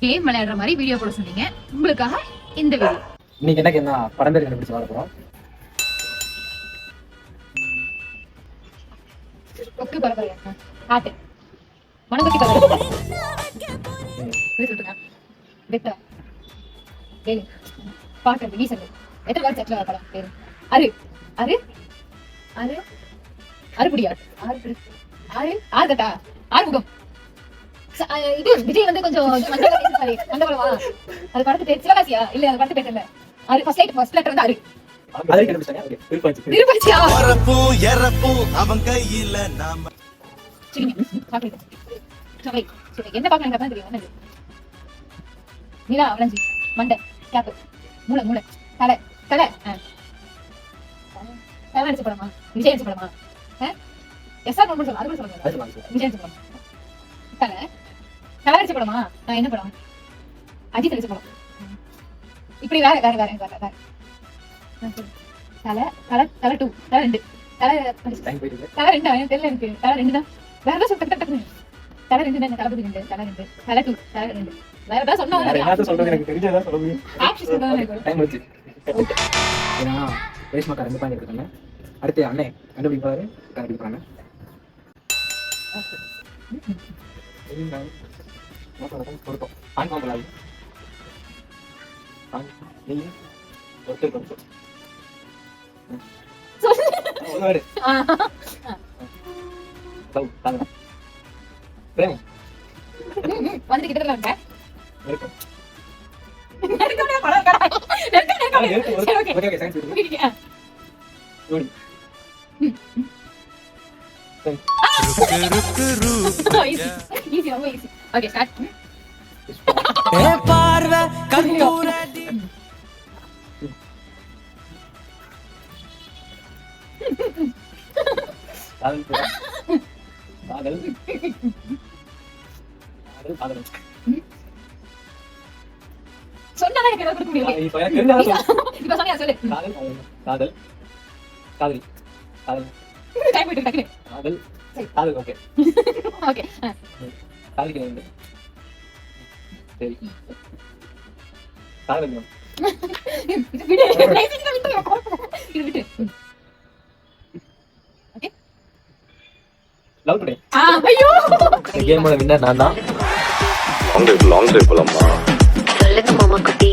Game விளையாடுற மாதிரி video போட சொன்னீங்க. உங்களுக்காக இந்த வீடியோ இன்னைக்கு என்ன கேம் படம் பேர் கண்டுபிடிச்சு வர போறோம். வெட்டா வேலு எத்தனை வாரம் செட்டில் படம் பேரு அரு அரு அரு அருப்புடியா ஆறு. ஆறு? ஆறு? கட்டா ஆறு. முகம் ச- அஹ் இது விஜய் வந்து கொஞ்சம் சாரி மண்டபமா அது படத்து பேர் சிவகாசியா? இல்ல அது படத்து பேர் இல்ல அரு ஃபர்ஸ்ட் லைட் ஃபர்ஸ்ட் லெட்டர் வந்து அரு அதே என்ன பார்க்கலாம் எனக்கு தெரியும் நிலா அவலஞ்சி மண்டை கேப்பு மூளை மூளை தலை தலை. தலை அடிச்ச படமா? விஜய் அடிச்ச படமா? எஸ்ஆர் அது கூட சொல்லுங்க அது சொல்லுங்க விஜய் அடிச்ச படம். தலை தலை அடிச்ச படமா? ஆ, என்ன படம்? அஜித் அடிச்ச படம். இப்படி வேற வேற வேற வேற வேற. தலை தலை தலை டூ தலை ரெண்டு. தலை ரெண்டா எனக்கு தெரியல எனக்கு. தலை ரெண்டு தான். வேற ஏதாவது டக்கு தலை ரெண்டு தான் தளபதி ரெண்டு தலை ரெண்டு. தலை டூ தலை ரெண்டு. வேற ஏதாவது சொன்னா எனக்கு தெரிஞ்சதா சொல்ல முடியும் ஆப்ஷன் தான் எனக்கு வரும். டைம் வச்சு ஏன்னா ரேஷ்மாக்கா ரெண்டு பாயிண்ட் எடுத்துருக்காங்க. அடுத்து அண்ணே கண்டுபிடிப்பாரு கண்டுபிடிப்பாங்க. பொருத்தம் ஆண் பாம்பலாது ஒருத்தர் கொஞ்சம் சொல்லு. ஒரு வேர்டு ஆ. லவ் தாங்க பிரேமம் ம், ம். வந்து கிட்ட இருக்க இருக்கும். இருக்கு, இருக்கு ஓகே, ஓகே. Okay, start. பார்வை காதல். காதல் காதல் காதல் சொன்னாதான் எனக்கு ஏதாவது கொடுக்க முடியும். இப்ப எனக்கு தெரிஞ்சதா சொல்லு. இப்ப சொன்னியா, சொல்லு. காதல் காதல் காதல் காதல் டக்குனு. ஓகே Okay, ஆ. காதலிக்க வேண்டும் சரி காதல் வேண்டும் இது விடு. Basic தான் விட்டு. இது விட்டு. ம். Okay. லவ் டுடே ஆ, ஐயோ இந்த கேமோட வின்னர் நான் தான் லாங் டிரைவ் போலாமா சொல்லுங்க மாமா குட்டி